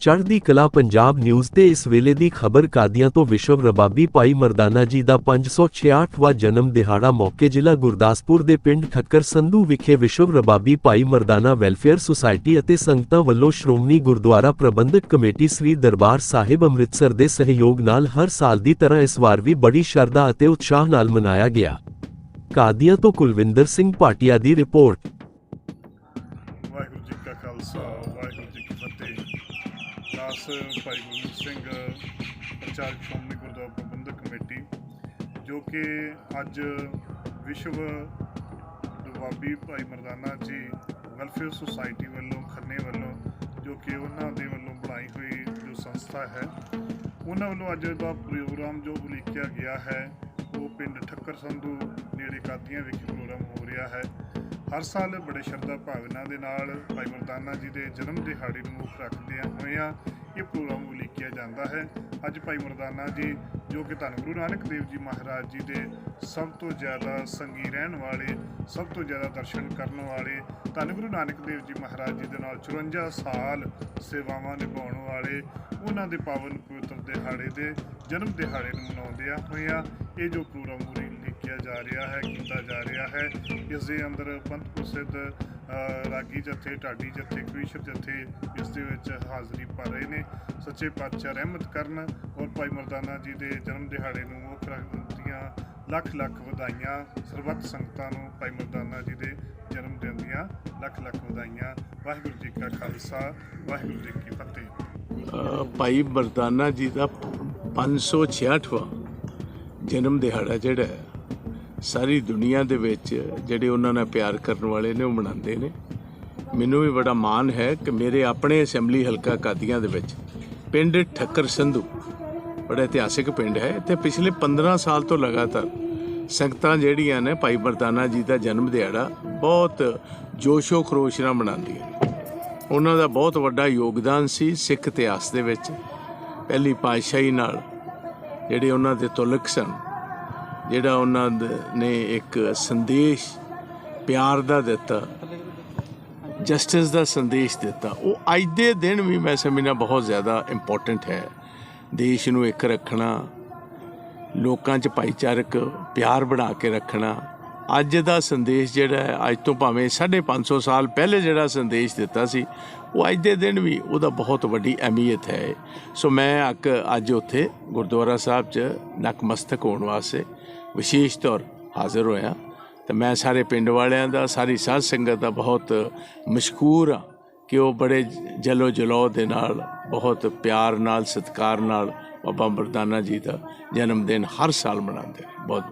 ਚੜ੍ਹਦੀ ਕਲਾ ਪੰਜਾਬ ਨਿਊਜ਼ ਤੇ ਇਸ ਵੇਲੇ ਦੀ ਖਬਰ ਕਾਦੀਆਂ ਤੋਂ ਵਿਸ਼ਵ ਰਬਾਬੀ ਭਾਈ ਮਰਦਾਨਾ ਜੀ ਦਾ 566ਵਾਂ ਜਨਮ ਦਿਹਾੜਾ ਮੌਕੇ ਜ਼ਿਲ੍ਹਾ ਗੁਰਦਾਸਪੁਰ ਦੇ ਪਿੰਡ ਠੱਕਰ ਸੰਧੂ ਵਿਖੇ ਵਿਸ਼ਵ ਰਬਾਬੀ ਭਾਈ ਮਰਦਾਨਾ ਵੈਲਫੇਅਰ ਸੁਸਾਇਟੀ ਅਤੇ ਸੰਗਤਾਂ ਵੱਲੋਂ ਸ਼੍ਰੋਮਣੀ ਗੁਰਦੁਆਰਾ ਪ੍ਰਬੰਧਕ ਕਮੇਟੀ ਸ੍ਰੀ ਦਰਬਾਰ ਸਾਹਿਬ ਅੰਮ੍ਰਿਤਸਰ ਦੇ ਸਹਿਯੋਗ ਨਾਲ ਹਰ ਸਾਲ ਦੀ ਤਰ੍ਹਾਂ ਇਸ ਵਾਰ ਵੀ ਬੜੀ ਸ਼ਰਧਾ ਅਤੇ ਉਤਸ਼ਾਹ ਨਾਲ ਮਨਾਇਆ ਗਿਆ। ਕਾਦੀਆਂ ਤੋਂ ਕੁਲਵਿੰਦਰ ਸਿੰਘ ਭਾਟੀਆ ਦੀ ਰਿਪੋਰਟ। ਵਾਹਿਗੁਰੂ ਜੀ ਕਾ ਖਾਲਸਾ, ਵਾਹਿਗੁਰੂ ਜੀ ਕੀ ਫਤਿਹ। ਦਾਸ ਭਾਈ ਗੁਰਮੀਤ ਸਿੰਘ, ਪ੍ਰਚਾਰਕ ਸ਼੍ਰੋਮਣੀ ਗੁਰਦੁਆਰਾ ਪ੍ਰਬੰਧਕ ਕਮੇਟੀ, ਜੋ ਕਿ ਅੱਜ ਵਿਸ਼ਵ ਦੁਆਬੀ ਭਾਈ ਮਰਦਾਨਾ ਜੀ ਵੈਲਫੇਅਰ ਸੁਸਾਇਟੀ ਵੱਲੋਂ, ਖੰਨੇ ਵੱਲੋਂ, ਜੋ ਕਿ ਉਹਨਾਂ ਦੇ ਵੱਲੋਂ ਬਣਾਈ ਹੋਈ ਜੋ ਸੰਸਥਾ ਹੈ, ਉਹਨਾਂ ਵੱਲੋਂ ਅੱਜ ਦਾ ਪ੍ਰੋਗਰਾਮ ਜੋ ਉਲੀਕਿਆ ਗਿਆ ਹੈ, ਉਹ ਪਿੰਡ ਠੱਕਰ ਸੰਧੂ ਨੇੜੇ ਕਾਦੀਆਂ ਵਿਖੇ ਪ੍ਰੋਗਰਾਮ ਹੋ ਰਿਹਾ ਹੈ। ਹਰ ਸਾਲ ਬੜੇ ਸ਼ਰਧਾ ਭਾਵਨਾ ਦੇ ਨਾਲ ਭਾਈ ਮਰਦਾਨਾ ਜੀ ਦੇ ਜਨਮ ਦਿਹਾੜੇ ਨੂੰ ਮੁੱਖ ਹੋਏ ਹੋਇਆਂ ਇਹ ਪ੍ਰੋਗਰਾਮ ਉਲੀਕਿਆ ਜਾਂਦਾ ਹੈ। ਅੱਜ ਭਾਈ ਮਰਦਾਨਾ ਜੀ, ਜੋ ਕਿ ਧੰਨ ਗੁਰੂ ਨਾਨਕ ਦੇਵ ਜੀ ਮਹਾਰਾਜ ਜੀ ਦੇ ਸਭ ਤੋਂ ਜ਼ਿਆਦਾ ਸੰਗੀ ਰਹਿਣ ਵਾਲੇ, ਸਭ ਤੋਂ ਜ਼ਿਆਦਾ ਦਰਸ਼ਨ ਕਰਨ ਵਾਲੇ, ਧੰਨ ਗੁਰੂ ਨਾਨਕ ਦੇਵ ਜੀ ਮਹਾਰਾਜ ਜੀ ਦੇ ਨਾਲ 54 ਸਾਲ ਸੇਵਾਵਾਂ ਨਿਭਾਉਣ ਵਾਲੇ, ਉਹਨਾਂ ਦੇ ਪਾਵਨ ਪਵਿੱਤਰ ਦਿਹਾੜੇ ਦੇ ਜਨਮ ਦਿਹਾੜੇ ਨੂੰ ਮਨਾਉਂਦਿਆਂ ਹੋਇਆਂ ਇਹ ਜੋ ਪ੍ਰੋਗਰਾਮ ਉਲੀਕਿਆ ਜਾ ਰਿਹਾ ਹੈ, ਕੀਤਾ ਜਾ ਰਿਹਾ ਹੈ, ਇਸ ਦੇ ਅੰਦਰ ਪੰਥ ਪ੍ਰਸਿੱਧ ਰਾਗੀ ਜਥੇ, ਢਾਡੀ ਜਥੇ ਕਵੀਸ਼ਰ ਜਥੇ, ਇਸ ਦੇ ਵਿੱਚ ਹਾਜ਼ਰੀ ਭਰ ਰਹੇ ਨੇ। ਸੱਚੇ ਪਾਤਸ਼ਾਹ ਰਹਿਮਤ ਕਰਨ। ਔਰ ਭਾਈ ਮਰਦਾਨਾ ਜੀ ਦੇ ਜਨਮ ਦਿਹਾੜੇ ਨੂੰ ਮੁੱਖ ਰੱਖਦੀਆਂ ਲੱਖ ਲੱਖ ਵਧਾਈਆਂ, ਸਰਬੱਤ ਸੰਗਤਾਂ ਨੂੰ ਭਾਈ ਮਰਦਾਨਾ ਜੀ ਦੇ ਜਨਮ ਦਿਨ ਦੀਆਂ ਲੱਖ ਲੱਖ ਵਧਾਈਆਂ। ਵਾਹਿਗੁਰੂ ਜੀ ਕਾ ਖਾਲਸਾ, ਵਾਹਿਗੁਰੂ ਜੀ ਕੀ ਫਤਿਹ। ਭਾਈ ਮਰਦਾਨਾ ਜੀ ਦਾ 566ਵਾਂ ਜਨਮ ਦਿਹਾੜਾ ਜਿਹੜਾ ਸਾਰੀ ਦੁਨੀਆ ਦੇ ਵਿੱਚ ਜਿਹੜੇ ਉਹਨਾਂ ਨਾਲ ਪਿਆਰ ਕਰਨ ਵਾਲੇ ਨੇ, ਉਹ ਮਨਾਉਂਦੇ ਨੇ। ਮੈਨੂੰ ਵੀ ਬੜਾ ਮਾਣ ਹੈ ਕਿ ਮੇਰੇ ਆਪਣੇ ਅਸੈਂਬਲੀ ਹਲਕਾ ਕਾਦੀਆਂ ਦੇ ਵਿੱਚ ਪਿੰਡ ਠੱਕਰ ਸੰਧੂ, ਬੜਾ ਇਤਿਹਾਸਿਕ ਪਿੰਡ ਹੈ, ਇੱਥੇ ਪਿਛਲੇ 15 ਸਾਲ ਤੋਂ ਲਗਾਤਾਰ ਸੰਗਤਾਂ ਜਿਹੜੀਆਂ ਨੇ ਭਾਈ ਮਰਦਾਨਾ ਜੀ ਦਾ ਜਨਮ ਦਿਹਾੜਾ ਬਹੁਤ ਜੋਸ਼ੋ ਖਰੋਸ਼ ਨਾਲ ਮਨਾਉਂਦੀਆਂ ਉਹਨਾਂ ਦਾ ਬਹੁਤ ਵੱਡਾ ਯੋਗਦਾਨ ਸੀ ਸਿੱਖ ਇਤਿਹਾਸ ਦੇ ਵਿੱਚ। ਪਹਿਲੀ ਪਾਤਸ਼ਾਹੀ ਨਾਲ ਜਿਹੜੇ ਉਹਨਾਂ ਦੇ ਤੁਲਕ ਸਨ, ਜਿਹੜਾ ਉਹਨਾਂ ਦ- ਨੇ ਇੱਕ ਸੰਦੇਸ਼ ਪਿਆਰ ਦਾ ਦਿੱਤਾ ਜਸਟਿਸ ਦਾ ਸੰਦੇਸ਼ ਦਿੱਤਾ। ਉਹ ਅੱਜ ਦੇ ਦਿਨ ਵੀ ਮੈਂ ਸਮਝਣਾ ਬਹੁਤ ਜ਼ਿਆਦਾ ਇੰਪੋਰਟੈਂਟ ਹੈ। ਦੇਸ਼ ਨੂੰ ਇੱਕ ਰੱਖਣਾ, ਲੋਕਾਂ 'ਚ ਭਾਈਚਾਰਕ ਪਿਆਰ ਬਣਾ ਕੇ ਰੱਖਣਾ। ਅੱਜ ਦਾ ਸੰਦੇਸ਼ ਜਿਹੜਾ ਹੈ, ਅੱਜ ਤੋਂ ਭਾਵੇਂ 550 ਸਾਲ ਪਹਿਲੇ ਜਿਹੜਾ ਸੰਦੇਸ਼ ਦਿੱਤਾ ਸੀ, ਉਹ ਅੱਜ ਦੇ ਦਿਨ ਵੀ ਉਹਦਾ ਬਹੁਤ ਵੱਡੀ ਅਹਿਮੀਅਤ ਹੈ। ਸੋ ਮੈਂ ਅੱਕ ਅੱਜ ਉੱਥੇ ਗੁਰਦੁਆਰਾ ਸਾਹਿਬ 'ਚ ਨਕਮਸਤਕ ਹੋਣ ਵਾਸਤੇ ਵਿਸ਼ੇਸ਼ ਤੌਰ ਹਾਜ਼ਰ ਹੋਇਆ। ਤੇ ਮੈਂ ਸਾਰੇ ਪਿੰਡ ਵਾਲਿਆਂ ਦਾ, ਸਾਰੀ ਸਾਧ ਸੰਗਤ ਦਾ ਬਹੁਤ ਮਸ਼ਕੂਰ ਹਾਂ ਕਿ ਉਹ ਬੜੇ ਜਲੋ ਜਲੋ ਦੇ ਨਾਲ, ਬਹੁਤ ਪਿਆਰ ਨਾਲ, ਸਤਿਕਾਰ ਨਾਲ ਬਾਬਾ ਮਰਦਾਨਾ ਜੀ ਦਾ ਜਨਮ ਦਿਨ ਹਰ ਸਾਲ ਮਨਾਉਂਦੇ ਨੇ। ਬਹੁਤ